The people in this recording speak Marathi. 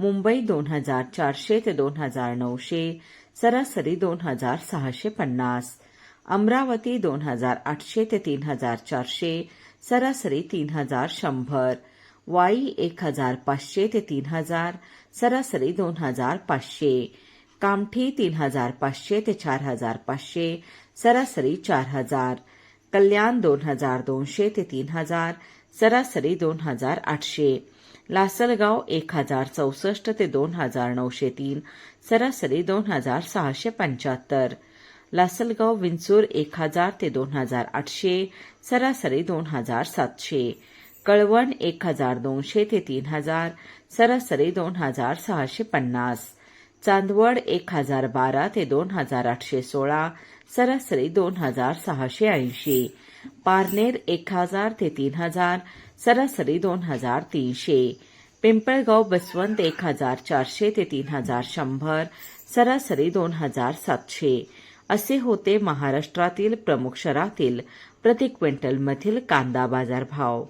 मुंबई दोन हजार चारशे ते दोन हजार नऊशे सरासरी दोन हजार सहाशे पन्नास. अमरावती दोन हजार आठशे ते तीन हजार चारशे सरासरी तीन हजार शंभर. वाई एक हजार पाचशे ते तीन हजार सरासरी दोन हजार पाचशे. कामठी तीन हजार पाचशे ते चार हजार पाचशे सरासरी चार हजार. कल्याण दोन हजार दोनशे ते तीन हजार सरासरी दोन हजार आठशे. लासलगाव एक हजार चौसष्ट ते दोन हजार नऊशे तीन सरासरी दोन हजार सहाशे पंच्याहत्तर. लासलगाव विंचूर एक हजार ते दोन हजार आठशे सरासरी दोन हजार सातशे. कळवण एक हजार दोनशे ते तीन हजार सरासरी दोन हजार सहाशे पन्नास. चांदवड एक हजार बारा ते दोन हजार आठशे सोळा सरासरी दोन हजार सहाशे ऐंशी. पारनेर एक हजार ते तीन हजार सरासरी दोन हजार तीनशे. पिंपळगाव बसवंत एक हजार चारशे ते तीन हजार शंभर सरासरी दोन हजार सातशे. असे होते महाराष्ट्रातील प्रमुख शहरातील प्रति क्विंटलमधील कांदा बाजार भाव